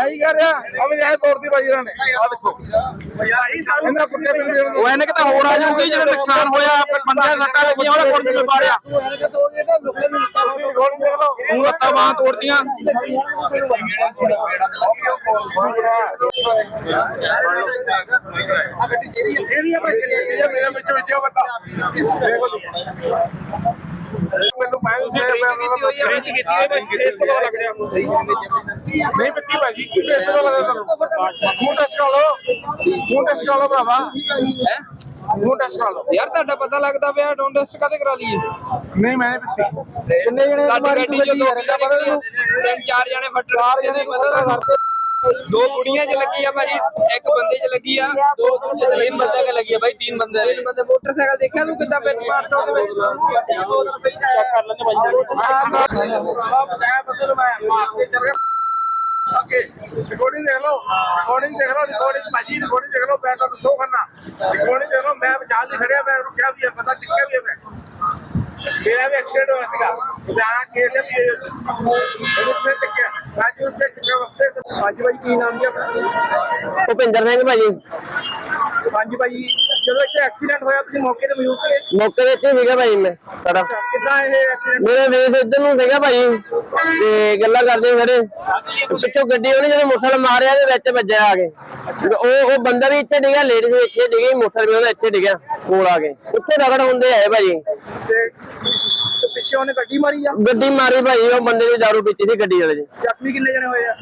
ਮੈਂ ਹੀ ਕਹਿ ਰਿਹਾ? ਅਮੀ ਇਹ ਤੋੜਦੀ ਬਾਈ ਇਹਨਾਂ ਨੇ। ਆ ਦੇਖੋ। ਇਹਨਾਂ ਕੁੱਤੇ ਬਿਲ ਬਿਲ ਉਹ ਇਹਨੇ ਕਿਤੇ ਹੋਰ ਆ ਜਾਊਗੀ ਜਿਹੜਾ ਨੁਕਸਾਨ ਹੋਇਆ ਆਪਣੇ ਬੰਦਿਆਂ ਦੇ ਸੱਟਾਂ ਲੱਗੀਆਂ ਉਹਦਾ ਗੋਲ ਦੇਖ ਲਓ ਉਹ ਲੱਤਾਂ ਬਾਹਾਂ ਤੋੜਦੀਆਂ ਮੇਰੇ ਵਿੱਚ ਵਿੱਚ ਬਤਾ ਮੈਨੂੰ ਮੈਂ ਉਸੇ ਨਹੀਂ ਬੱਤੀ ਭਾਜੀ ਕੀ ਫੇਸ ਤੋਂ ਲੱਗਦਾ ਤੁਹਾਨੂੰ ਖੂਨ ਟੈਸਟ ਕਰਾ ਲਓ ਖੂਨ ਟੈਸਟ ਕਰਾ ਲਓ ਭਰਾਵਾ ਹੈ ਖੂਨ ਟੈਸਟ ਕਰਾ ਲਓ ਯਾਰ ਤੁਹਾਡਾ ਪਤਾ ਲੱਗਦਾ ਪਿਆ ਡੋਂਟ ਟੈਸਟ ਕਾਤੇ ਕਰਾ ਲਈਏ ਨਹੀਂ ਮੈਂ ਨਹੀਂ ਪੀਤੀ ਕਿੰਨੇ ਜਣੇ ਮਾਰੀ ਤੂੰ ਗੱਡੀ ਯਾਰ ਇਹਦਾ ਪਤਾ ਤੈਨੂੰ ਤਿੰਨ ਚਾਰ ਜਣੇ ਫੱਟੜ ਚਾਰ ਜਣੇ ਪਤਾ ਦਾ ਦੋ ਕੁੜੀਆਂ 'ਚ ਲੱਗੀ ਆ ਭਾਜੀ ਇੱਕ ਬੰਦੇ 'ਚ ਲੱਗੀ ਆ ਦੋ ਦੂਜੇ 'ਚ ਤਿੰਨ ਬੰਦੇ 'ਚ ਲੱਗੀ ਆ ਭਾਈ ਤਿੰਨ ਬੰਦੇ ਤਿੰਨ ਬੰਦੇ ਮੋਟਰਸਾਈਕਲ ਦੇਖਿਆ ਤੂੰ ਕਿੱਦਾਂ ਵਿੱਚ ਮਾਰਦਾ ਉਹਦੇ ਵਿੱਚ ਚੈੱਕ ਕਰ ਲੈਣੇ ਰਿਕਾਰਡਿੰਗ ਦੇਖ ਲਓ ਰਿਕਾਰਡਿੰਗ ਦੇਖ ਲਓ ਰਿਕਾਰਡਿੰਗ ਭਾਜੀ ਰਿਕਾਰਡਿੰਗ ਦੇਖ ਲਓ, ਮੈਂ ਤੁਹਾਨੂੰ ਸ਼ੋ ਕਰਨਾ। ਰਿਕਾਰਡਿੰਗ ਦੇਖ ਲਓ, ਮੈਂ ਵਿਚਾਲ ਨਹੀਂ ਖੜਿਆ, ਮੈਂ ਰੁਕਿਆ ਵੀ ਹੈ ਪਤਾ ਚੱਕਿਆ ਵੀ ਹੈ ਮੈਂ। ਮੇਰਾ ਵੀ ਐਕਸੀਡੈਂਟ ਹੋਇਆ ਸੀਗਾ। ਉਹਦਾ ਕੇਸ ਹੈ ਵੀ ਉਹਦੇ ਤੇ ਚੱਕਿਆ ਰਾਜੂ ਉੱਤੇ ਚੱਕਿਆ ਵਕਤੇ ਅੱਜ ਭਾਈ, ਕੀ ਨਾਮ ਜੀ ਆਪਣਾ? ਭੁਪਿੰਦਰ ਸਿੰਘ ਭਾਜੀ। ਹਾਂਜੀ ਭਾਈ ਜਦੋਂ ਇੱਥੇ ਐਕਸੀਡੈਂਟ ਹੋਇਆ ਤੁਸੀਂ ਮੌਕੇ ਤੇ ਮੌਜੂਦ ਮੌਕੇ ਇੱਥੇ ਸੀਗਾ ਭਾਈ ਮੈਂ ਸਾਡਾ। ਕਿੱਦਾਂ ਇਹ ਐਕਸੀਡੈਂਟ ਮੇਰੇ ਵੇਸ ਇੱਧਰ ਨੂੰ ਸੀਗਾ ਭਾਈ ਤੇ ਗੱਲਾਂ ਕਰਦੇ ਖੜੇ। ਪਿੱਛੋਂ ਗੱਡੀ ਉਹਨੇ ਜਦੋਂ ਮੋਟਰਸਾਈਕਲ ਮਾਰਿਆ ਤੇ ਵਿੱਚ ਵੱਜਿਆ ਆ ਕੇ। ਉਹ ਉਹ ਬੰਦਾ ਵੀ ਇੱਥੇ ਡਿੱਗਾ ਲੇਡੀਜ਼ ਵੀ ਇੱਥੇ ਡਿੱਗੀ ਮੋਟਰਸਾਈਕਲ ਵੀ ਉਹਦਾ ਇੱਥੇ ਡਿੱਗਿਆ ਕੋਲ ਆ ਕੇ। ਉੱਥੇ ਰਗੜ ਹੁੰਦੇ ਆਏ ਤੇ ਪਿੱਛੇ ਉਹਨੇ ਗੱਡੀ ਮਾਰੀ ਆ? ਗੱਡੀ ਮਾਰੀ ਭਾਈ ਉਹ ਬੰਦੇ ਦੀ ਦਾਰੂ ਪੀਤੀ ਸੀ ਗੱਡੀ ਵਾਲੇ ਦੀ। ਜ਼ਖਮੀ ਕਿੰਨੇ ਜਣੇ ਹੋਏ ਆ?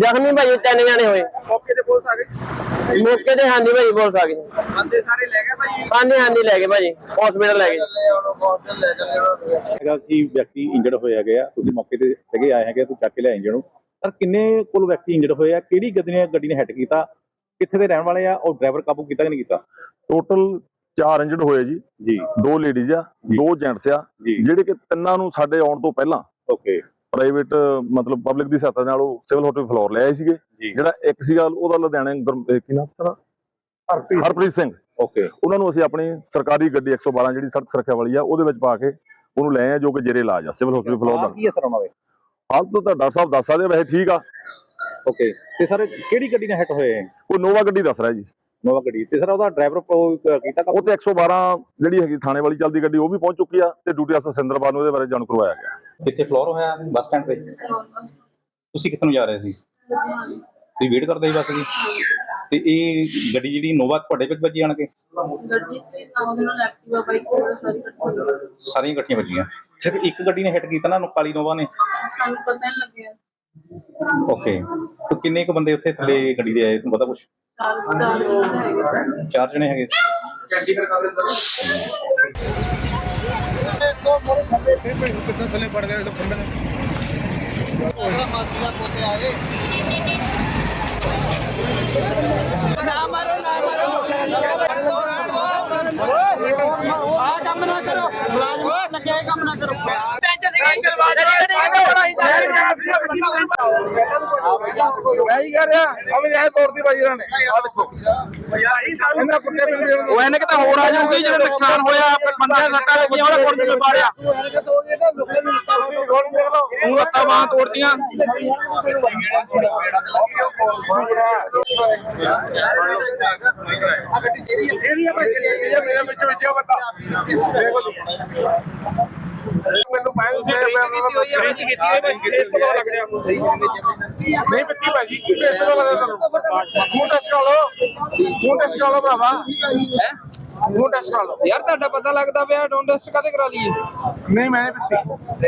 ਜ਼ਖਮੀ ਭਾਈ ਤਿੰਨ ਜਾਣੇ ਹੋਏ। ਮੌਕੇ ਤੇ ਪੁਲਿਸ ਆ ਗਈ? ਮੌਕੇ ਤੇ ਹਾਂਜੀ ਭਾਈ ਪੁਲਿਸ ਆ ਗਈ। ਬੰਦੇ ਸਾਰੇ ਲੈ ਗਏ ਭਾਈ? ਹਾਂਜੀ ਹਾਂਜੀ ਲੈ ਗਏ ਭਾਜੀ ਹਸਪੀਟਲ ਲੈ ਗਏ। ਹੈਗਾ ਕਿ ਵਿਅਕਤੀ ਇੰਜਰਡ ਹੋਇਆ ਗਿਆ ਤੁਸੀਂ ਮੌਕੇ ਤੇ ਸਗੇ ਆਏ ਹੈਗੇ ਤੁਸੀਂ ਚੱਕ ਕੇ ਲਿਆਏ ਇੰਜਰਡ ਨੂੰ ਸਰ ਕਿੰਨੇ ਕੋਲ ਵਿਅਕਤੀ ਇੰਜਰਡ ਹੋਏ ਆ? ਕਿਹੜੀ ਗੱਡੀ ਨੇ ਗੱਡੀ ਨੇ ਹਿੱਟ ਕੀਤਾ? ਕਿੱਥੇ ਦੇ ਰਹਿਣ ਵਾਲੇ ਆ? ਔਰ ਡਰਾਈਵਰ ਕਾਬੂ ਕੀਤਾ ਕਿ ਨਹੀਂ ਕੀਤਾ? ਟੋਟਲ ਚਾਰ ਇੰਜਰਡ ਹੋਏ ਜੀ। ਜੀ। ਦੋ ਲੇਡੀਜ਼ ਆ ਦੋ ਜੈਂਟਸ ਆ ਜਿਹੜੇ ਕਿ ਤਿੰਨਾਂ ਨੂੰ ਸਾਡੇ ਆਉਣ ਤੋਂ ਪਹਿਲਾਂ ਓਕੇ। ਪ੍ਰਾਈਵੇਟ ਮਤਲਬ ਪਬਲਿਕ ਦੀ ਸਹਾਇਤਾ ਨਾਲ ਉਹ ਸਿਵਲ ਹਸਪੀਟਲ ਫਲੋਰ ਲੈ ਆਏ ਸੀਗੇ। ਜਿਹੜਾ ਇੱਕ ਸੀਗਾ ਉਹਦਾ ਲੁਧਿਆਣੇ ਕੀ ਨਾਮ ਸੀ ਉਹਦਾ? ਹਰਪ੍ਰੀਤ। ਸਿੰਘ। ਓਕੇ। ਉਹਨਾਂ ਨੂੰ ਅਸੀਂ ਆਪਣੀ ਸਰਕਾਰੀ ਗੱਡੀ 112 ਜਿਹੜੀ ਸੜਕ ਸੁਰੱਖਿਆ ਵਾਲੀ ਆ ਉਹਦੇ ਵਿੱਚ ਪਾ ਕੇ ਉਹਨੂੰ ਲੈ ਆਏ ਜੋ ਕਿ ਜੇਰੇ ਇਲਾਜ ਆ ਸਿਵਲ ਹਸਪੀਟਲ ਫਲੋਰ ਦਾ। ਕੀ ਹੈ ਸਰ ਉਹਨਾਂ ਦੇ? ਹਾਲਤ ਤਾਂ ਡਾਕਟਰ ਸਾਹਿਬ ਦੱਸ ਸਕਦੇ ਵੈਸੇ ਠੀਕ ਆ। ਓਕੇ। ਤੇ ਸਰ ਕਿਹੜੀ ਗੱਡੀ ਨੇ ਹਿੱਟ ਹੋਏ? ਉਹ ਨੋਵਾ ਗੱਡੀ ਦੱਸ ਰਿਹਾ ਜੀ। ਨੋਵਾ ਗੱਡੀ ਤੇ ਸਰ ਉਹਦਾ ਡਰਾਈਵਰ ਕੀਤਾ ਉਹ ਤੇ 112 ਜਿਹੜੀ ਹੈਗੀ ਥਾਣੇ ਵਾਲੀ ਚੱਲਦੀ ਗੱਡੀ ਉਹ ਵੀ ਪਹੁੰਚ ਚੁੱਕੀ ਆ ਤੇ ਡਿਊਟੀ ਅਫਸਰ ਸਿੰਦਰਬਾਦ ਨੂੰ ਇਹਦੇ ਬਾਰੇ ਜਾਣੂ ਕਰਵਾਇਆ ਗਿਆ। ਕਿੱਥੇ ਫਲੋਰ ਹੋਇਆ? ਬੱਸ ਸਟੈਂਡ ਤੇ? ਤੁਸੀਂ ਕਿੱਥੇ ਨੂੰ ਜਾ ਰਹੇ ਸੀ? ਤੁਸੀਂ ਵੇਟ ਕਰਦੇ ਸੀ ਬੱਸ ਦੀ ਤੇ ਇਹ ਗੱਡੀ ਜਿਹੜੀ ਨੋਵਾ ਤੁਹਾਡੇ ਵਿੱਚ ਵੱਜੀ ਆਣ ਕੇ? ਗੱਡੀ ਸੀ ਤਾਂ ਉਹਦੇ ਨਾਲ ਐਕਟਿਵਾ ਬਾਈਕ ਸਾਰੀ ਇਕੱਠੀ ਸਾਰੀਆਂ ਇਕੱਠੀਆਂ ਵੱਜੀਆਂ। ਸਿਰਫ ਇੱਕ ਗੱਡੀ ਨੇ ਹਿੱਟ ਕੀਤਾ ਨਾ ਕਾਲੀ ਨੋਵਾ ਨੇ? ਸਾਨੂੰ ਪਤਾ ਨਹੀਂ ਲੱਗਿਆ। ਓਕੇ ਤੇ ਕਿੰਨੇ ਕੁ ਬੰਦੇ ਉੱਥੇ ਥੱਲੇ ਗੱਡੀ ਦੇ ਆਏ? ਤੁਹਾਨੂੰ ਪਤਾ ਕੁਛ? ਚਾਰ ਚਾਰ ਬੰਦੇ ਹੈਗੇ ਸੀ ਚਾਰ ਜਣੇ ਹੈਗੇ ਸੀ ਕਿੱਥੇ ਥੱਲੇ ਪੜ ਗਏ ਖੰਭੇ ਨੇ ਆ ਕੰਮ ਨਾ ਕਰੋ ਮੁਲਾਜ਼ਮ ਲੱਗਿਆ ਕੰਮ ਨਾ ਕਰੋ ਮੈਂ ਹੀ ਕਹਿ ਰਿਹਾ ਅਮੀ ਇਹ ਤੋੜਦੀ ਬਾਈ ਇਹਨਾਂ ਨੇ। ਆ ਦੇਖੋ। ਇਹਨਾਂ ਕੁੱਤੇ ਬਿਲ ਬਿਲ ਉਹ ਇਹਨੇ ਕਿਤੇ ਹੋਰ ਆ ਜਾਊਗੀ ਜਿਹੜਾ ਨੁਕਸਾਨ ਹੋਇਆ ਬੰਦਿਆਂ ਦੇ ਸੱਟਾਂ ਲੱਗੀਆਂ ਉਹਦਾ ਗੋਲ ਦੇਖ ਲਓ। ਉਹ ਲੱਤਾਂ ਬਾਹਾਂ ਤੋੜਦੀਆਂ ਮੇਰੇ ਵਿੱਚ ਵਿੱਚ ਬਤਾ ਕੀਤੀ ਬਸ ਤੋਂ ਲੱਗ ਰਿਹਾ ਨਹੀਂ ਬੱਤੀ ਭਾਜੀ ਕੀ ਫੇਸ ਤੋਂ ਲੱਗਦਾ ਤੁਹਾਨੂੰ ਖੂਨ ਟੈਸਟ ਕਰਾ ਲਓ। ਖੂਨ ਟੈਸਟ ਕਰਾ ਲਓ ਭਰਾਵਾ। ਹੈ? ਖੂਨ ਟੈਸਟ ਕਰਾ ਲਓ। ਯਾਰ ਤੁਹਾਡਾ ਪਤਾ ਲੱਗਦਾ ਪਿਆ ਡੋਂਟ ਟੈਸਟ ਕਾਤੇ ਕਰਾ ਲਈਏ? ਨਹੀਂ ਮੈਂ ਨਹੀਂ ਪੀਤੀ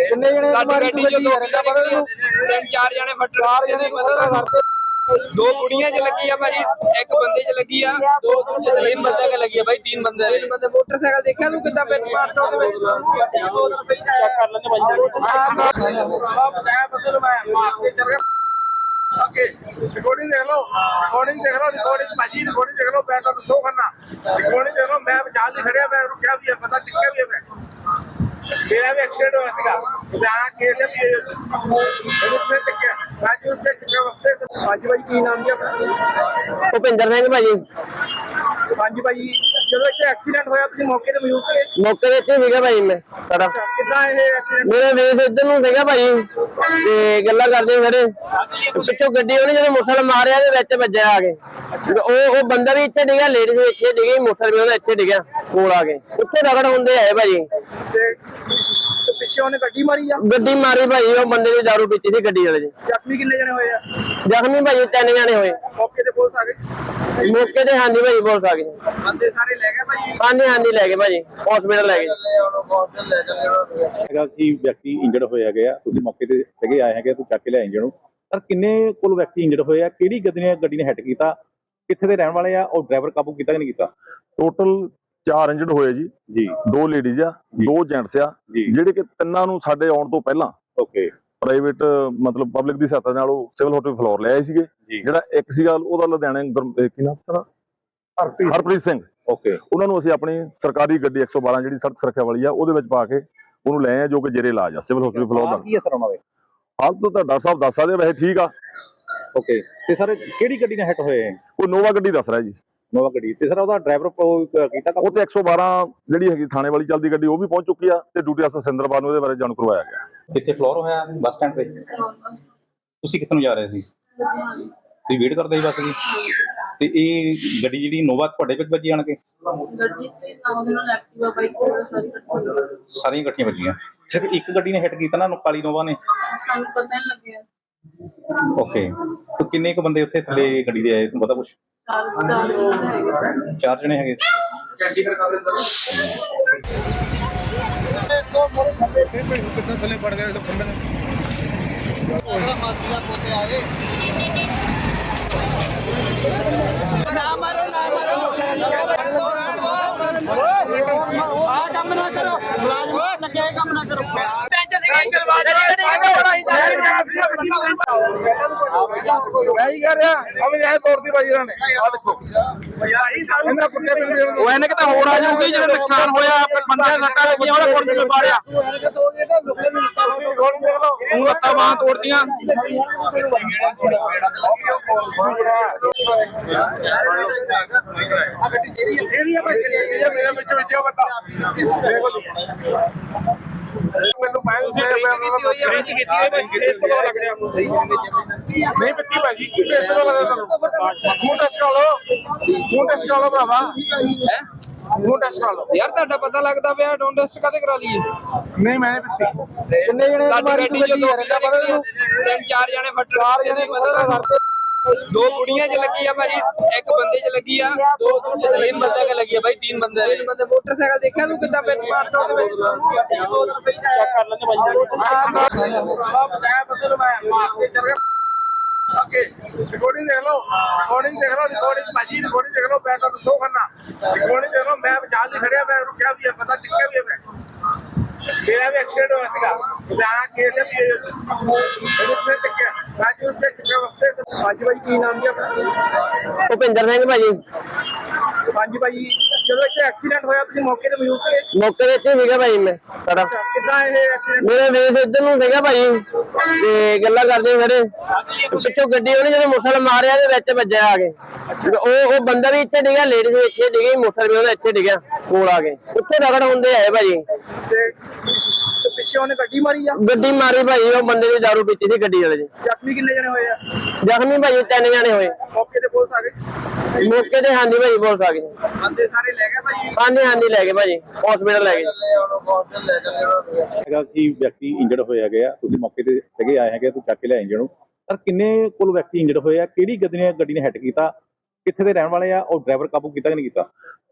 ਕਿੰਨੇ ਜਣੇ ਗੱਡੀ ਗੱਡੀ ਇਹਦਾ ਪਤਾ ਤੈਨੂੰ? ਤਿੰਨ ਚਾਰ ਜਣੇ ਫੱਟੜ ਚਾਰ ਜਣੇ ਪਤਾ ਦਾ ਦੋ ਕੁੜੀਆਂ 'ਚ ਲੱਗੀ ਆ ਭਾਜੀ ਇੱਕ ਬੰਦੇ 'ਚ ਲੱਗੀ ਆ ਦੋ ਦੂਜੇ ਤਿੰਨ ਬੰਦੇ 'ਚ ਲੱਗੀ ਆ ਭਾਈ ਤਿੰਨ ਬੰਦੇ ਤਿੰਨ ਬੰਦੇ ਮੋਟਰਸਾਈਕਲ ਦੇਖਿਆ ਤੂੰ ਕਿੱਦਾਂ ਵਿੱਚ ਮਾਰਦਾ ਉਹਦੇ ਵਿੱਚ? ਚੈੱਕ ਕਰ ਲੈਣੇ ਰਿਕਾਰਡਿੰਗ ਦੇਖ ਲਓ ਰਿਕਾਰਡਿੰਗ ਦੇਖ ਲਓ ਰਿਕਾਰਡਿੰਗ ਭਾਜੀ ਰਿਕਾਰਡਿੰਗ ਦੇਖ ਲਓ ਮੈਂ ਤੁਹਾਨੂੰ ਸ਼ੋ ਕਰਨਾ। ਰਿਕਾਰਡਿੰਗ ਦੇਖ ਲਓ ਮੈਂ ਵਿਚਾਲ ਨਹੀਂ ਖੜਿਆ ਮੈਂ ਰੁਕਿਆ ਵੀ ਹੈ ਪਤਾ ਚੱਕਿਆ ਵੀ ਹੈ ਮੈਂ। ਮੇਰਾ ਵੀ ਐਕਸੀਡੈਂਟ ਹੋਇਆ ਸੀਗਾ। ਉਹਦਾ ਕੇਸ ਹੈ ਵੀ ਉਹਦੇ ਤੇ ਚੱਕਿਆ? ਰਾਜੂ ਉੱਤੇ ਚੱਕਿਆ ਵਕਤੇ ਅੱਜ ਭਾਈ ਕੀ ਨਾਮ ਜੀ ਆਪਣਾ? ਭੁਪਿੰਦਰ ਸਿੰਘ ਭਾਜੀ। ਹਾਂਜੀ ਭਾਈ ਜਦੋਂ ਇੱਥੇ ਐਕਸੀਡੈਂਟ ਹੋਇਆ ਤੁਸੀਂ ਮੌਕੇ ਤੇ ਮੌਜੂਦ ਸੀ ਮੌਕੇ ਦੇ ਇੱਥੇ ਸੀਗਾ ਭਾਈ ਮੈਂ ਸਾਡਾ। ਕਿੱਦਾਂ ਇਹ ਐਕਸੀਡੈਂਟ ਮੇਰੇ ਵੇਸ ਇੱਧਰ ਨੂੰ ਸੀਗਾ ਭਾਈ ਤੇ ਗੱਲਾਂ ਕਰਦੇ ਖੜੇ। ਪਿੱਛੋਂ ਗੱਡੀ ਉਹਨੇ ਜਦੋਂ ਮੋਟਰਸਾਈਕਲ ਮਾਰਿਆ ਤੇ ਵਿੱਚ ਵੱਜਿਆ ਆ ਕੇ। ਤੇ ਉਹ ਉਹ ਬੰਦਾ ਵੀ ਇੱਥੇ ਡਿੱਗਾ ਲੇਡੀਜ਼ ਵੀ ਇੱਥੇ ਡਿੱਗੀ ਮੋਟਰਸਾਈਕਲ ਵੀ ਉਹਦਾ ਇੱਥੇ ਡਿੱਗਿਆ ਕੋਲ ਆ ਕੇ। ਉੱਥੇ ਰਗੜ ਹੁੰਦੇ ਆਏ ਭਾਜੀ। ਤੇ ਤੇ ਪਿੱਛੇ ਉਹਨੇ ਗੱਡੀ ਮਾਰੀ ਆ? ਗੱਡੀ ਮਾਰੀ ਭਾਜੀ ਉਹ ਬੰਦੇ ਦੀ ਦਾਰੂ ਪੀਤੀ ਸੀ ਗੱਡੀ ਵਾਲੇ ਦੀ। ਜ਼ਖਮੀ ਕਿੰਨੇ ਜਣੇ ਹੋਏ ਆ? ਜ਼ਖਮੀ ਭਾਜੀ ਤਿੰਨ ਜਾਣੇ ਹੋਏ। ਮੌਕੇ ਤੇ ਪੁਲਿਸ ਆ ਗਈ? ਮੌਕੇ ਤੇ ਹਾਂਜੀ ਭਾਜੀ ਬੋਲ ਸਕਦੇ ਬੰਦੇ ਸਾਰੇ ਲੈ ਗਏ ਭਾਈ? ਹਾਂਜੀ ਹਾਂਜੀ ਲੈ ਗਏ ਭਾਜੀ ਹਸਪੀਟਲ ਲੈ ਗਏ। ਹੈਗਾ ਕਿ ਵਿਅਕਤੀ ਇੰਜਰਡ ਹੋਏ ਹੈਗੇ ਆ ਤੁਸੀਂ ਮੌਕੇ ਤੇ ਸੀਗੇ ਆਏ ਹੈਗੇ ਤੂੰ ਚੱਕ ਕੇ ਲਿਆ ਇੰਜਰਡ ਨੂੰ ਸਰ ਕਿੰਨੇ ਕੋਲ ਵਿਅਕਤੀ ਇੰਜਰਡ ਹੋਏ ਆ? ਕਿਹੜੀ ਗੱਡੀ ਨੇ ਗੱਡੀ ਨੇ ਹਿੱਟ ਕੀਤਾ? ਕਿੱਥੇ ਦੇ ਰਹਿਣ ਵਾਲੇ ਆ? ਔਰ ਡਰਾਈਵਰ ਕਾਬੂ ਕੀਤਾ ਕਿ ਨਹੀਂ ਕੀਤਾ? ਟੋਟਲ 4 ਇੰਜਰਡ ਹੋਏ ਜੀ। ਜੀ। ਦੋ ਲੇਡੀਜ਼ ਆ। ਦੋ ਜੈਂਟਸ ਆ ਜਿਹੜੇ ਕਿ ਤਿੰਨਾਂ ਨੂੰ ਸਾਡੇ ਆਉਣ ਤੋਂ ਪਹਿਲਾਂ ਓਕੇ ਪ੍ਰਾਈਵੇਟ ਮਤਲਬ ਪਬਲਿਕ ਦੀ ਸਹਾਇਤਾ ਨਾਲ ਉਹ ਸਿਵਲ ਹਸਪੀਟਲ ਫਲੋਰ ਲੈ ਆਏ ਸੀਗੇ। ਜਿਹੜਾ ਇੱਕ ਸੀਗਾ ਉਹਦਾ ਲੁਧਿਆਣੇ ਕੀ ਨਾਮ ਸੀ? ਹਰਪ੍ਰੀਤ। ਸਿੰਘ। ਓਕੇ ਉਹਨਾਂ ਨੂੰ ਅਸੀਂ ਆਪਣੀ ਸਰਕਾਰੀ ਗੱਡੀ 112 ਜਿਹੜੀ ਸੜਕ ਸੁਰੱਖਿਆ ਵਾਲੀ ਆ ਉਹਦੇ ਵਿੱਚ ਪਾ ਕੇ ਉਹਨੂੰ ਲੈ ਆਏ ਜੋ ਕਿ ਜੇਰੇ ਇਲਾਜ ਆ ਸਿਵਲ ਹਸਪੀਟਲ ਫਲੋਰ ਦਾ। ਕੀ ਹੈ ਸਰ ਉਹਨਾਂ ਦੇ? ਹਾਲਤ ਤਾਂ ਡਾਕਟਰ ਸਾਹਿਬ ਦੱਸ ਸਕਦੇ ਵੈਸੇ ਠੀਕ ਆ। ਓਕੇ ਤੇ ਸਰ ਕਿਹੜੀ ਗੱਡੀ ਨੇ ਹਿੱਟ ਹੋਏ ਉਹ ਨੋਵਾ ਗੱਡੀ ਦੱਸ ਰਿਹਾ ਜੀ। ਨੋਵਾ ਗੱਡੀ ਤੇ ਸਰ ਉਹਦਾ ਡਰਾਈਵਰ ਕੀਤਾ ਉਹ ਤੇ 112 ਜਿਹੜੀ ਹੈਗੀ ਥਾਣੇ ਵਾਲੀ ਚੱਲਦੀ ਗੱਡੀ ਉਹ ਵੀ ਪਹੁੰਚ ਚੁੱਕੀ ਆ ਤੇ ਡਿਊਟੀ ਅਫਸਰ ਸਿੰਦਰਬਾਦ ਨੂੰ ਉਹਦੇ ਬਾਰੇ ਜਾਣੂ ਕਰਵਾਇਆ ਗਿਆ। ਕਿੱਥੇ ਫਲੋਰ ਹੋਇਆ? ਬੱਸ ਸਟੈਂਡ ਤੇ? ਤੁਸੀਂ ਕਿੱਥੇ ਨੂੰ ਜਾ ਰਹੇ ਸੀ? ਤੁਸੀਂ ਵੇਟ ਕਰਦੇ ਸੀ ਬੱਸ ਦੀ? ਤੇ ਇਹ ਗੱਡੀ ਜਿਹੜੀ ਨੋਵਾ ਤੁਹਾਡੇ ਵਿੱਚ ਵੱਜੀ ਆਣ ਕੇ? ਗੱਡੀ ਸੀ ਤਾਂ ਉਹਦੇ ਨਾਲ ਐਕਟਿਵਾ ਬਾਈਕ ਸੀ ਸਾਰੀ ਇਕੱਠੀ ਹੋ ਗਈ ਸਾਰੀਆਂ ਇਕੱਠੀਆਂ ਵੱਜੀਆਂ। ਸਿਰਫ ਇੱਕ ਗੱਡੀ ਨੇ ਹਿੱਟ ਕੀਤਾ ਨਾ ਕਾਲੀ ਨੋਵਾ ਨੇ? ਸਾਨੂੰ ਪਤਾ ਨਹੀਂ ਲੱਗਿਆ। ਓਕੇ ਤੇ ਕਿੰਨੇ ਕੁ ਬੰਦੇ ਉੱਥੇ ਥੱਲੇ ਗੱਡੀ ਦੇ ਆਏ? ਤੁਹਾਨੂੰ ਪਤਾ ਕੁਛ? ਚਾਰ ਚਾਰ ਬੰਦੇ ਹੈਗੇ ਸੀ। ਚਾਰ ਜਣੇ ਹੈਗੇ ਸੀ ਮੈਂ ਹੀ ਕਰ ਰਿਹਾ ਅਮੇ ਇਹ ਤੋੜਦੀ ਭਾਈ ਇਹਨਾਂ ਨੇ ਆ ਦੇਖੋ ਇਹਨਾਂ ਪੁੱਟੇ ਪਿੰਦੇ ਉਹ ਇਹਨੇ ਕਿਤੇ ਹੋਰ ਆ ਜਾਊਗੀ ਜਿਹੜਾ ਨੁਕਸਾਨ ਹੋਇਆ ਬੰਦੇ ਸੱਟਾਂ ਲੱਗੀਆਂ ਉਹਦਾ ਪੁਲਿਸ ਨੇ ਮਾਰਿਆ ਉਹ ਲੱਤਾਂ ਬਾਹਾਂ ਤੋੜਦੀਆਂ ਮੇਰੇ ਵਿੱਚ ਵਿੱਚ ਬਤਾ ਮੈਨੂੰ ਮੈਂ ਡਰਿੰਕ ਕੀਤੀ ਹੋਈ ਲੱਗ ਰਿਹਾ ਨਹੀਂ ਬੱਤੀ ਭਾਜੀ ਕੀ ਫੇਸ ਤੋਂ ਲੱਗਦਾ ਤੁਹਾਨੂੰ? ਮੂੰਹ ਟੈਸਟ ਕਰ ਲਓ। ਮੂੰਹ ਟੈਸਟ ਕਰ ਲਓ ਭਰਾਵਾ। ਹੈ? ਮੂੰਹ ਟੈਸਟ ਕਰ ਲਓ। ਯਾਰ ਤੁਹਾਡਾ ਪਤਾ ਲੱਗਦਾ ਪਿਆ ਡੋਂਟ ਟੈਸਟ ਕਾਤੇ ਕਰਾ ਲਈਏ? ਨਹੀਂ ਮੈਂ ਨਹੀਂ ਦਿੱਤੀ। ਕਿੰਨੇ ਜਣੇ ਸਾਡੀ ਗੱਡੀ ਚ ਦੋ ਤਿੰਨ ਚਾਰ ਜਣੇ ਫੱਟੜ ਚਾਰ ਜਣੇ ਪਤਾ ਦੋ ਕੁੜੀਆਂ ਚ ਲੱਗੀ ਆ ਭਾਜੀ ਇੱਕ ਬੰਦੇ ਚ ਲੱਗੀ ਆ ਦੋ ਦੂਜੇ ਚ ਤਿੰਨ ਬੰਦੇ ਚ ਲੱਗੀ ਆ ਭਾਈ ਤਿੰਨ ਬੰਦੇ ਤਿੰਨ ਬੰਦੇ ਮੋਟਰਸਾਈਕਲ ਦੇਖਿਆ ਤੂੰ ਕਿੱਦਾਂ ਵਿੱਚ ਮਾਰਦਾ ਉਹਦੇ ਵਿੱਚ? ਚੈੱਕ ਕਰ ਲੈਣੇ ਭਾਈ ਬਚਾਇਆ ਬੰਦੇ ਨੂੰ ਮੈਂ ਮਾਰ ਕੇ ਚੱਲ ਗਿਆ ਓਕੇ ਰਿਕਾਰਡਿੰਗ ਦੇਖ ਲਓ ਰਿਕਾਰਡਿੰਗ ਦੇਖ ਲਓ ਰਿਕਾਰਡਿੰਗ ਭਾਜੀ ਰਿਕਾਰਡਿੰਗ ਦੇਖ ਲਓ ਮੈਂ ਤੁਹਾਨੂੰ ਸ਼ੋਅ ਕਰਨਾ ਰਿਕਾਰਡਿੰਗ ਦੇਖ ਲਓ ਮੈਂ ਵਿਚਾਰ ਨਹੀਂ ਖੜਿਆ ਮੈਂ ਰੁਕਿਆ ਵੀ ਹੈ ਪਤਾ ਚੱਕਿਆ ਵੀ ਹੈ ਮੈਂ। ਮੇਰਾ ਵੀ ਐਕਸੀਡੈਂਟ ਹੋਇਆ ਸੀਗਾ। ਲੁਧਿਆਣਾ ਕੇਸ ਹੈ ਵੀ ਇਹ ਉੱਤੇ ਚੱਕਿਆ ਰਾਜੂ ਉੱਤੇ ਚੱਕਿਆ ਵਕਤੇ ਹਾਂਜੀ ਭਾਈ ਕੀ ਨਾਮ ਭੁਪਿੰਦਰ ਸਿੰਘ, ਭਾਜੀ। ਹਾਂਜੀ ਭਾਈ ਜਦੋਂ ਇੱਥੇ ਐਕਸੀਡੈਂਟ ਹੋਇਆ ਤੁਸੀਂ ਮੌਕੇ ਤੇ ਮੌਜੂਦ ਸੀਗੇ? ਮੌਕੇ ਤੇ ਇੱਥੇ ਸੀਗਾ ਭਾਜੀ ਮੈਂ ਸਾਡਾ। ਕਿੱਦਾਂ ਇਹ ਐਕਸੀਡੈਂਟ ਮੇਰੇ ਵੇਸ ਇੱਧਰ ਨੂੰ ਸੀਗਾ ਭਾਜੀ ਤੇ ਗੱਲਾਂ ਕਰਦੇ ਤੇ ਪਿੱਛੋਂ ਗੱਡੀ ਉਹਨੇ ਜਦੋਂ ਮੋਟਰਸਾਈਕਲ ਮਾਰਿਆ ਤੇ ਵਿੱਚ ਵੱਜਿਆ ਆ ਕੇ। ਤੇ ਉਹ ਉਹ ਬੰਦਾ ਵੀ ਇੱਥੇ ਡਿੱਗਾ ਲੇਡੀਜ਼ ਵੀ ਇੱਥੇ ਡਿੱਗੀ ਮੋਟਰਸਾਈਕਲ ਵੀ ਉਹਦਾ ਇੱਥੇ ਡਿੱਗਿਆ ਕੋਲ ਆ ਕੇ। ਉੱਥੇ ਰਗੜ ਹੁੰਦੇ ਆਏ ਭਾਜੀ ਤੇ ਪਿੱਛੇ ਉਹਨੇ ਗੱਡੀ ਮਾਰੀ ਆ? ਗੱਡੀ ਮਾਰੀ ਭਾਜੀ ਉਹ ਬੰਦੇ ਦੀ ਦਾਰੂ ਪੀਤੀ ਸੀ ਗੱਡੀ ਵਾਲੇ ਦੀ ਜ਼ਖਮੀ ਕਿੰਨੇ ਜਣੇ ਹੋਏ ਆ? ਜ਼ਖਮੀ ਭਾਜੀ ਤਿੰਨ ਜਾਣੇ ਹੋਏ। ਮੌਕੇ ਤੇ ਪੁਲਿਸ ਆ ਗਈ? ਮੌਕੇ ਤੇ ਹਾਂਜੀ ਭਾਜੀ ਬੋਲ ਸਕਦੇ ਬੰਦੇ ਸਾਰੇ ਲੈ ਗਏ ਭਾਈ? ਹਾਂਜੀ ਹਾਂਜੀ ਲੈ ਗਏ ਭਾਜੀ ਹਸਪੀਟਲ ਲੈ ਗਏ। ਹੈਗਾ ਕਿ ਵਿਅਕਤੀ ਇੰਜਰਡ ਹੋਏ ਹੈਗੇ ਆ ਤੁਸੀਂ ਮੌਕੇ ਤੇ ਸੀਗੇ ਆਏ ਹੈਗੇ ਤੂੰ ਚੱਕ ਕੇ ਲਿਆ ਇੰਜਰਡ ਨੂੰ ਸਰ ਕਿੰਨੇ ਕੋਲ ਵਿਅਕਤੀ ਇੰਜਰਡ ਹੋਏ ਆ? ਕਿਹੜੀ ਗੱਡੀ ਨੇ ਗੱਡੀ ਨੇ ਹਿੱਟ ਕੀਤਾ? ਕਿੱਥੇ ਦੇ ਰਹਿਣ ਵਾਲੇ ਆ? ਔਰ ਡਰਾਈਵਰ ਕਾਬੂ ਕੀਤਾ ਕਿ ਨਹੀਂ ਕੀਤਾ?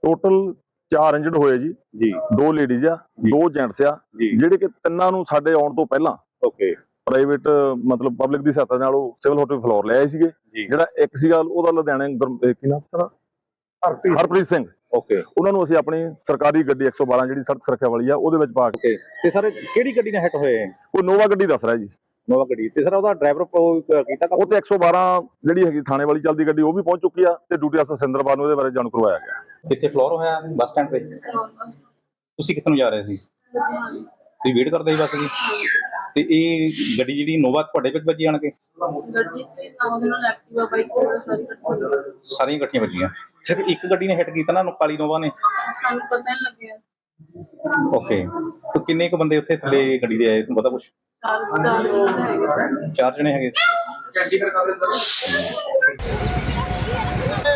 ਟੋਟਲ 4 ਇੰਜਰਡ ਹੋਏ ਜੀ। ਜੀ। ਦੋ ਲੇਡੀਜ਼ ਆ। ਦੋ ਜੈਂਟਸ ਆ ਜਿਹੜੇ ਕਿ ਤਿੰਨਾਂ ਨੂੰ ਸਾਡੇ ਆਉਣ ਤੋਂ ਪਹਿਲਾਂ ਓਕੇ ਪ੍ਰਾਈਵੇਟ ਮਤਲਬ ਪਬਲਿਕ ਦੀ ਸਹਾਇਤਾ ਨਾਲ ਉਹ ਸਿਵਲ ਹਸਪੀਟਲ ਫਲੋਰ ਲੈ ਆਏ ਸੀਗੇ। ਜਿਹੜਾ ਇੱਕ ਸੀਗਾ ਉਹਦਾ ਲੁਧਿਆਣੇ ਕੀ ਨਾਮ ਸੀ? ਹਰਪ੍ਰੀਤ ਸਿੰਘ। ਓਕੇ ਉਹਨਾਂ ਨੂੰ ਅਸੀਂ ਆਪਣੀ ਸਰਕਾਰੀ ਗੱਡੀ 112 ਜਿਹੜੀ ਸੜਕ ਸੁਰੱਖਿਆ ਵਾਲੀ ਆ ਉਹਦੇ ਵਿੱਚ ਪਾ ਕੇ ਤੇ ਸਰ ਕਿਹੜੀ ਗੱਡੀ ਨੇ ਹਿੱਟ ਹੋਏ ਉਹ ਨੋਵਾ ਗੱਡੀ ਦੱਸ ਰਿਹਾ ਜੀ। ਨੋਵਾ ਗੱਡੀ। ਤੇ ਸਰ ਉਹਦਾ ਡਰਾਈਵਰ ਕੀਤਾ ਉਹ ਤੇ 112 ਜਿਹੜੀ ਹੈਗੀ ਥਾਣੇ ਵਾਲੀ ਚੱਲਦੀ ਗੱਡੀ ਉਹ ਵੀ ਪਹੁੰਚ ਚੁੱਕੀ ਆ ਤੇ ਡਿਊਟੀ ਅਫਸਰ ਸਿੰਦਰਬਾਦ ਨੂੰ ਉਹਦੇ ਬਾਰੇ ਜਾਣੂ ਕਰਵਾਇਆ ਗਿਆ। ਕਿੱਥੇ ਫਲੋਰ ਹੋਇਆ? ਬੱਸ ਸਟੈਂਡ ਤੇ? ਤੁਸੀਂ ਕਿੱਥੇ ਨੂੰ ਜਾ ਰਹੇ ਸੀ? ਤੁਸੀਂ ਵੇਟ ਕਰਦੇ ਸੀ ਬੱਸ ਦੀ ਤੇ ਇਹ ਗੱਡੀ ਜਿਹੜੀ ਨੋਵਾ ਤੁਹਾਡੇ ਵਿੱਚ ਵੱਜੀ ਆਣ ਕੇ? ਗੱਡੀ ਸੀ ਤਾਂ ਉਹਦੇ ਨਾਲ ਐਕਟਿਵਾ ਬਾਈਕ ਸਾਰੀ ਇਕੱਠੀ ਸਾਰੀਆਂ ਇਕੱਠੀਆਂ ਵੱਜੀਆਂ। ਸਿਰਫ ਇੱਕ ਗੱਡੀ ਨੇ ਹਿੱਟ ਕੀਤਾ ਨਾ ਕਾਲੀ ਨੋਵਾ ਨੇ? ਸਾਨੂੰ ਪਤਾ ਨਹੀਂ ਲੱਗਿਆ। ਓਕੇ ਤੇ ਕਿੰਨੇ ਕੁ ਬੰਦੇ ਉੱਥੇ ਥੱਲੇ ਗੱਡੀ ਦੇ ਆਏ? ਤੁਹਾਨੂੰ ਪਤਾ ਕੁਛ? ਚਾਰ ਜਣੇ ਹੈਗੇ ਸੀ।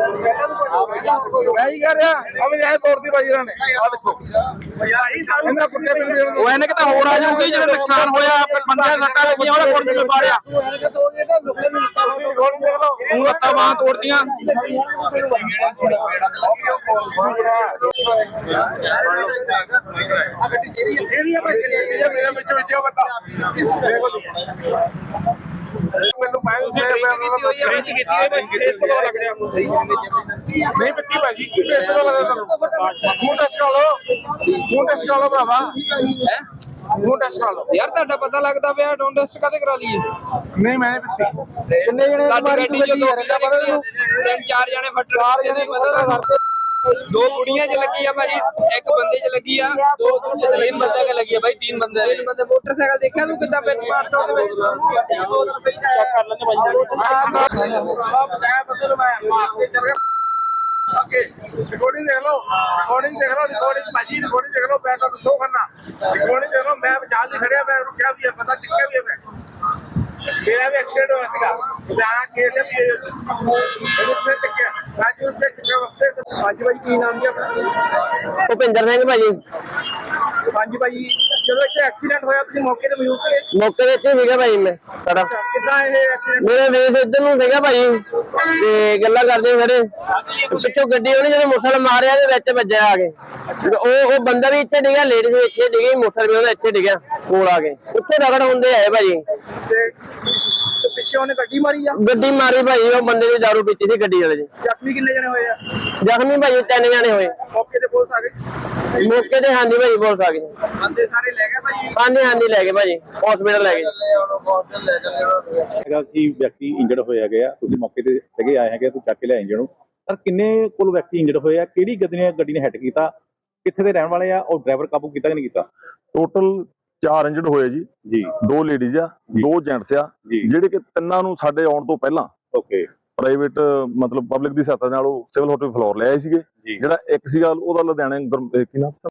ਮੈਂ ਹੀ ਕਹਿ ਰਿਹਾ? ਅਬ ਇਹ ਤੋੜਦੀ ਬਾਈ ਇਹਨਾਂ ਨੇ। ਆ ਦੇਖੋ। ਇਹਨਾਂ ਕੁੱਤੇ ਬਿੰਦੇ ਉਹ ਇਹਨੇ ਕਿਤੇ ਹੋਰ ਆ ਜਾਊਗੀ ਜਿਹੜਾ ਨੁਕਸਾਨ ਹੋਇਆ ਬੰਦਿਆਂ ਸੱਟਾਂ ਲੱਗੀਆਂ ਉਹਦਾ ਕੋਲ ਨਹੀਂ ਮਾਰਿਆ? ਉਹ ਲੱਤਾਂ ਬਾਹਾਂ ਤੋੜਦੀਆਂ ਮੇਰੇ ਵਿੱਚ ਵਿੱਚ ਬਤਾ। ਮੈਨੂੰ ਮੈਂ ਉਸੇ ਕੀਤੀ ਕੀਤੀ ਹੋਈ ਹੈ ਬਸ ਫੇਸ ਤੋਂ ਲੱਗ ਰਿਹਾ ਨਹੀਂ ਬੱਤੀ ਭਾਜੀ ਕੀ ਫੇਸ ਤੋਂ ਲੱਗਦਾ ਤੁਹਾਨੂੰ? ਖੂਨ ਟੈਸਟ ਕਰਾ ਲਓ। ਖੂਨ ਟੈਸਟ ਕਰਾ ਲਓ ਭਰਾਵਾ। ਹੈ? ਖੂਨ ਟੈਸਟ ਕਰਾ ਲਓ। ਯਾਰ ਤੁਹਾਡਾ ਪਤਾ ਲੱਗਦਾ ਪਿਆ ਡੋਨ ਟੈਸਟ ਕਾਤੇ ਕਰਾ ਲਈਏ? ਨਹੀਂ ਮੈਂ ਨਹੀਂ ਪੀਤੀ ਕਿੰਨੇ ਜਣੇ ਮਾਰੀ ਗੱਡੀ ਚੋਂ ਦੋ ਤਿੰਨ? ਚਾਰ ਜਣੇ ਫੱਟੜ ਚਾਰ ਜਣੇ ਪਤਾ ਦੋ ਕੁੜੀਆਂ 'ਚ ਲੱਗੀ ਆ ਭਾਜੀ ਇੱਕ ਬੰਦੇ 'ਚ ਲੱਗੀ ਆ ਦੋ ਦੂਜੇ 'ਚ ਤਿੰਨ ਬੰਦੇ 'ਚ ਲੱਗੀ ਆ ਭਾਈ ਤਿੰਨ ਬੰਦੇ। ਤਿੰਨ ਬੰਦੇ ਮੋਟਰਸਾਈਕਲ ਦੇਖਿਆ ਤੂੰ ਕਿੱਦਾਂ ਵਿੱਚ ਮਾਰਦਾ ਉਹਦੇ ਵਿੱਚ? ਚੈੱਕ ਕਰ ਲੈਣੇ ਭਾਈ ਬਚਾਇਆ ਬੰਦੇ ਨੂੰ ਮੈਂ ਮਾਰ ਕੇ ਚੱਲ ਗਿਆ। ਓਕੇ ਰਿਕਾਰਡਿੰਗ ਦੇਖ ਲਓ ਰਿਕਾਰਡਿੰਗ ਦੇਖ ਲਓ ਰਿਕਾਰਡਿੰਗ ਭਾਜੀ ਰਿਕਾਰਡਿੰਗ ਦੇਖ ਲਓ ਮੈਂ ਤੁਹਾਨੂੰ ਸ਼ੋਅ ਕਰਨਾ। ਰਿਕਾਰਡਿੰਗ ਦੇਖ ਲਓ ਮੈਂ ਬਚਾ ਲਈ ਖੜਿਆ ਮੈਂ ਰੁਕਿਆ ਵੀ ਹੈ ਪਤਾ ਚੱਕਿਆ ਵੀ ਹੈ ਮੈਂ। ਮੇਰਾ ਵੀ ਐਕਸੀਡੈਂਟ ਹੋਇਆ ਸੀਗਾ। ਭਾਈ ਕੀ ਨਾਮ ਜੀ ਆਪਣਾ ਭੁਪਿੰਦਰ ਸਿੰਘ ਭਾਜੀ। ਹਾਂਜੀ ਭਾਈ ਜਦੋਂ ਇੱਥੇ ਐਕਸੀਡੈਂਟ ਹੋਇਆ ਤੁਸੀਂ ਮੌਕੇ ਤੇ ਮੌਜੂਦ ਸੀਗੇ? ਮੌਕੇ ਦੇ ਇੱਥੇ ਸੀਗਾ ਭਾਈ ਮੈਂ ਸਾਡਾ ਕਿੱਦਾਂ ਇਹ ਐਕਸੀਡੈਂਟ ਮੇਰੇ ਵੇਸ ਇੱਧਰ ਨੂੰ ਸੀਗਾ ਭਾਈ ਤੇ ਗੱਲਾਂ ਕਰਦੇ ਖੜੇ। ਪਿੱਛੋਂ ਗੱਡੀ ਉਹਨੇ ਜਦੋਂ ਮੋਟਰਸਾਈਕਲ ਮਾਰਿਆ ਤੇ ਵਿੱਚ ਵੱਜਿਆ ਆ ਕੇ। ਤੇ ਉਹ ਉਹ ਬੰਦਾ ਵੀ ਇੱਥੇ ਡਿੱਗਾ ਲੇਡੀਜ਼ ਵੀ ਇੱਥੇ ਡਿੱਗੀ ਮੋਟਰਸਾਈਕਲ ਵੀ ਉਹਦਾ ਇੱਥੇ ਡਿੱਗਿਆ ਕੋਲ ਆ ਕੇ। ਉੱਥੇ ਰਗੜ ਹੁੰਦੇ ਆਏ ਭਾਜੀ ਤੇ ਤੇ ਪਿੱਛੇ ਉਹਨੇ ਗੱਡੀ ਮਾਰੀ ਆ? ਗੱਡੀ ਮਾਰੀ ਭਾਈ ਉਹ ਬੰਦੇ ਦੀ ਦਾਰੂ ਪੀਤੀ ਸੀ ਗੱਡੀ ਵਾਲੇ ਦੀ। ਜ਼ਖਮੀ ਕਿੰਨੇ ਜਣੇ ਹੋਏ ਆ? ਜ਼ਖਮੀ ਭਾਈ ਤਿੰਨ ਜਾਣੇ ਹੋਏ। ਮੌਕੇ ਤੇ ਪੁਲਿਸ ਆ ਗਈ? ਮੌਕੇ ਤੇ ਹਾਂਜੀ ਭਾਈ ਪੁਲਿਸ ਆ ਗਈ। ਬੰਦੇ ਸਾਰੇ ਲੈ ਗਏ ਭਾਈ? ਹਾਂਜੀ ਹਾਂਜੀ ਲੈ ਗਏ ਭਾਜੀ ਹਸਪੀਟਲ ਲੈ ਗਏ। ਹੈਗਾ ਕਿ ਵਿਅਕਤੀ ਇੰਜਰਡ ਹੋਏ ਹੈਗੇ ਆ ਤੁਸੀਂ ਮੌਕੇ ਤੇ ਸਗੇ ਆਏ ਹੈਗੇ ਤੁਸੀਂ ਚੱਕ ਕੇ ਲਿਆਏ ਜਿਹਨੂੰ। ਸਰ ਕਿੰਨੇ ਕੁੱਲ ਵਿਅਕਤੀ ਇੰਜਰਡ ਹੋਏ ਆ? ਕਿਹੜੀ ਗੱਡੀ ਨੇ ਗੱਡੀ ਨੇ ਹਿੱਟ ਕੀਤਾ? ਕਿੱਥੇ ਦੇ ਰਹਿਣ ਵਾਲੇ ਆ? ਔਰ ਡਰਾਈਵਰ ਕਾਬੂ ਕੀਤਾ ਕਿ ਨਹੀਂ ਕੀਤਾ? ਟੋਟਲ ਚਾਰ ਇੰਜਰਡ ਹੋਏ ਜੀ। ਜੀ। ਦੋ ਲੇਡੀਜ਼ ਆ ਦੋ ਜੈਂਟਸ ਆ ਜਿਹੜੇ ਕਿ ਤਿੰਨਾਂ ਨੂੰ ਸਾਡੇ ਆਉਣ ਤੋਂ ਪਹਿਲਾਂ ਓਕੇ। ਪ੍ਰਾਈਵੇਟ ਮਤਲਬ ਪਬਲਿਕ ਦੀ ਸਹਾਇਤਾ ਨਾਲ ਉਹ ਸਿਵਲ ਹਸਪੀਟਲ ਫਲੋਰ ਲੈ ਆਏ ਸੀਗੇ। ਜਿਹੜਾ ਇੱਕ ਸੀਗਾ ਉਹਦਾ ਲੁਧਿਆਣੇ ਕੀ ਨਾਮ